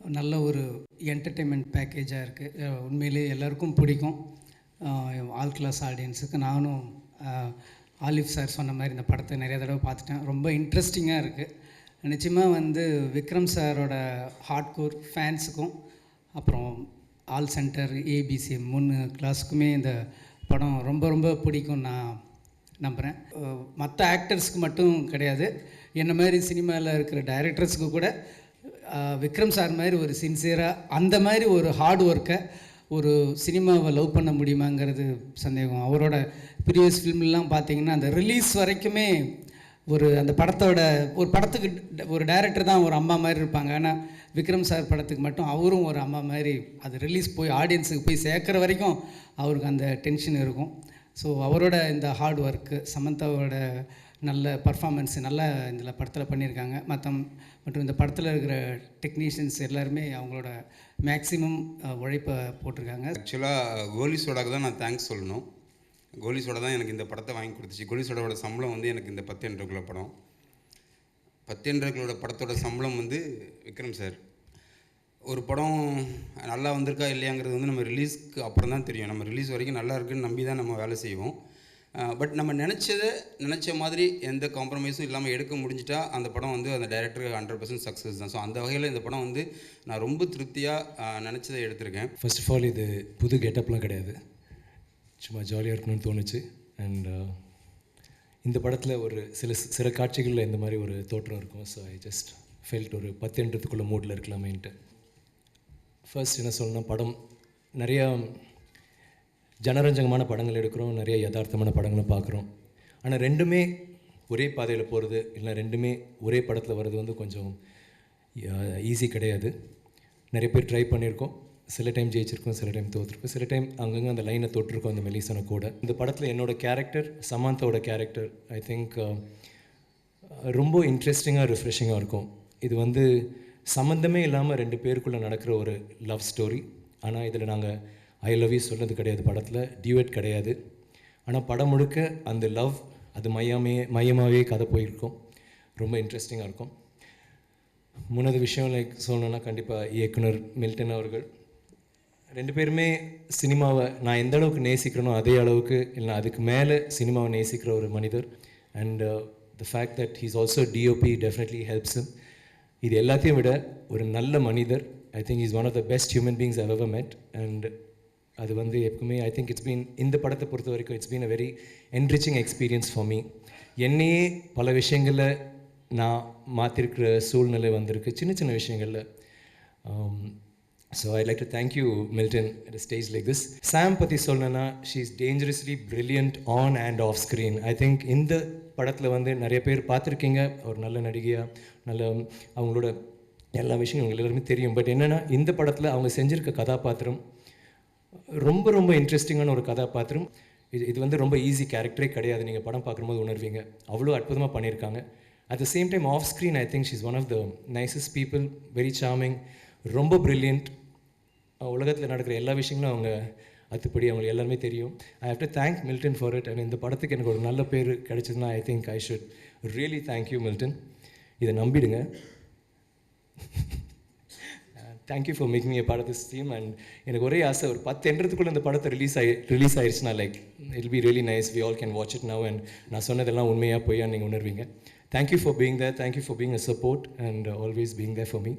நல்ல ஒரு என்டர்டெயின்மெண்ட் பேக்கேஜாக இருக்குது உண்மையிலே எல்லாருக்கும் பிடிக்கும். ஆல் கிளாஸ் ஆடியன்ஸுக்கு நானும் ஆலிஃப் சார் சொன்ன மாதிரி இந்த படத்தை நிறைய தடவை பார்த்துட்டேன். ரொம்ப இன்ட்ரெஸ்டிங்காக இருக்குது நிச்சயமாக வந்து விக்ரம் சாரோட ஹார்ட் கோர் ஃபேன்ஸுக்கும் அப்புறம் ஆல் சென்டர் ஏபிசி மூணு கிளாஸுக்குமே இந்த படம் ரொம்ப ரொம்ப பிடிக்கும் நான் நம்புகிறேன் மற்ற ஆக்டர்ஸ்க்கு மட்டும் கிடையாது. என்ன மாதிரி சினிமாவில் இருக்கிற டைரக்டர்ஸுக்கு கூட விக்ரம் சார் மாதிரி ஒரு சின்சியராக அந்த மாதிரி ஒரு ஹார்ட் ஒர்க்கை ஒரு சினிமாவை லவ் பண்ண முடியுமாங்கிறது சந்தேகம். அவரோட ப்ரீவியஸ் ஃபிலிம்லாம் பார்த்தீங்கன்னா அந்த ரிலீஸ் வரைக்குமே ஒரு அந்த படத்தோட ஒரு படத்துக்கு ஒரு டேரக்டர் தான் ஒரு அம்மா மாதிரி இருப்பாங்க. ஆனால் விக்ரம் சார் படத்துக்கு மட்டும் அவரும் ஒரு அம்மா மாதிரி அது ரிலீஸ் போய் ஆடியன்ஸுக்கு போய் சேர்க்குற வரைக்கும் அவருக்கு அந்த டென்ஷன் இருக்கும். ஸோ அவரோட இந்த ஹார்ட் ஒர்க்கு சமந்தாவோட நல்ல பர்ஃபாமன்ஸ் நல்லா இந்த படத்தில் பண்ணியிருக்காங்க. மற்ற மற்றும் இந்த படத்தில் இருக்கிற டெக்னீஷியன்ஸ் எல்லாருமே அவங்களோட மேக்ஸிமம் உழைப்பை போட்டிருக்காங்க. ஆக்சுவலாக கோலி சோடாக்கு தான் நான் தேங்க்ஸ் சொல்லணும். கோலி சோடா தான் எனக்கு இந்த படத்தை வாங்கி கொடுத்துச்சு. கோலி சோடாவோட சம்பளம் வந்து எனக்கு இந்த பத்து என்றக்குள்ள படம். பத்து என்றக்குள்ளோட படத்தோட சம்பளம் வந்து விக்ரம் சார். ஒரு படம் நல்லா வந்திருக்கா இல்லையாங்கிறது வந்து நம்ம ரிலீஸ்க்கு அப்புறம் தான் தெரியும். நம்ம ரிலீஸ் வரைக்கும் நல்லா இருக்குன்னு நம்பி தான் நம்ம வேலை செய்வோம். பட் நம்ம நினச்சதை நினச்ச மாதிரி எந்த காம்ப்ரமைஸும் இல்லாமல் எடுக்க முடிஞ்சிட்டா அந்த படம் வந்து அந்த டைரக்டருக்கு ஹண்ட்ரட் பர்சன்ட் சக்ஸஸ் தான். ஸோ அந்த வகையில் இந்த படம் வந்து நான் ரொம்ப திருப்தியாக நினச்சதை எடுத்திருக்கேன். ஃபர்ஸ்ட் ஆஃப் ஆல் இது புது கெட்டப்லாம் கிடையாது. சும்மா ஜாலியாக இருக்கணும்னு தோணுச்சு. அண்ட் இந்த படத்தில் ஒரு சில சில காட்சிகளில் இந்த மாதிரி ஒரு தோற்றம் இருக்கும். ஸோ ஐ ஜஸ்ட் ஃபெல்ட் ஒரு பத்துன்றதுக்குள்ள மூடில் இருக்கலாமேன்ட்டு. ஃபர்ஸ்ட் என்ன சொல்லணும்னா படம் நிறையா ஜனரஞ்சகமான படங்கள் எடுக்கிறோம் நிறைய யதார்த்தமான படங்களும் பார்க்குறோம். ஆனால் ரெண்டுமே ஒரே பாதையில் போகிறது இல்லை ரெண்டுமே ஒரே படத்தில் வர்றது வந்து கொஞ்சம் ஈஸி கிடையாது. நிறைய பேர் ட்ரை பண்ணியிருக்கோம். சில டைம் ஜெயிச்சிருக்கோம் சில டைம் தோற்றுருக்கோம் சில டைம் அங்கங்கே அந்த லைனை தொட்டிருக்கோம் அந்த மெலிசனை கூட. இந்த படத்தில் என்னோட கேரக்டர் சமாந்தாவோட கேரக்டர் ஐ திங்க் ரொம்ப இன்ட்ரெஸ்டிங்காக ரிஃப்ரெஷிங்காக இருக்கும். இது வந்து சம்மந்தமே இல்லாமல் ரெண்டு பேருக்குள்ளே நடக்கிற ஒரு லவ் ஸ்டோரி ஆனால் இதில் நாங்கள் ஐ லவ் யூ சொன்னது கிடையாது படத்தில் டியூட் கிடையாது. ஆனால் படம் முழுக்க அந்த லவ் அது மையமே மையமாகவே கதை போயிருக்கும். ரொம்ப இன்ட்ரெஸ்டிங்காக இருக்கும். மூணாவது விஷயம் லைக் சொல்லணும்னா கண்டிப்பாக இயக்குனர் மில்டன் அவர்கள். ரெண்டு பேருமே சினிமாவை நான் எந்த அளவுக்கு நேசிக்கிறேனோ அதே அளவுக்கு இல்லை அதுக்கு மேலே சினிமாவை நேசிக்கிற ஒரு மனிதர். And the fact that he's also DOP definitely helps இது எல்லாத்தையும் விட ஒரு நல்ல மனிதர். I think is one of the best human beings I ever met and அது வந்து எப்பவுமே ஐ திங்க் இட்ஸ் பீன் இந்த படத்தை பொறுத்த வரைக்கும் it's been a very enriching experience for me என்னையே பல விஷயங்களில் நான் மாற்றிருக்கிற சூழ்நிலை வந்திருக்கு சின்ன சின்ன விஷயங்களில். So I like to thank you Milton stage like this Sam பற்றி சொல்லணும்னா she is dangerously brilliant on and off screen I think இந்த படத்தில் வந்து நிறைய பேர் பார்த்துருக்கீங்க ஒரு நல்ல நடிகையாக நல்ல அவங்களோட எல்லா விஷயம் உங்களுக்கு எல்லாருமே தெரியும். பட் என்னென்னா இந்த படத்தில் அவங்க செஞ்சிருக்க கதாபாத்திரம் ரொம்ப ரொம்ப இன்ட்ரெஸ்டிங்கான ஒரு கதாபாத்திரம். இது இது வந்து ரொம்ப ஈஸி கேரக்டரே கிடையாது. நீங்கள் படம் பார்க்கும்போது உணர்வீங்க. அவ்வளோ அற்புதமாக பண்ணியிருக்காங்க. At the same time off screen I think she's one of the nicest people very charming ரொம்ப ப்ரில்லியன்ட் உலகத்தில் நடக்கிற எல்லா விஷயங்களும் அவங்க அத்துப்படி அவங்களுக்கு எல்லாருமே தெரியும். I have to thank Milton for it and இந்த படத்துக்கு எனக்கு ஒரு நல்ல பேர் கிடைச்சதுன்னா I think I should really thank you Milton இதை நம்பிடுங்க. Thank you for making a part of this team and எனக்கு ஒரே ஆசை ஒரு பத்து எண்றதுக்குள்ளே இந்த படத்தை ரிலீஸ் ஆகி ரிலீஸ் ஆயிடுச்சுன்னா like it be really nice we all can watch it now and நான் சொன்னதெல்லாம் உண்மையாக பொய்யா நீங்கள் உணர்வீங்க. Thank you for being there thank you for being a support and always being there for me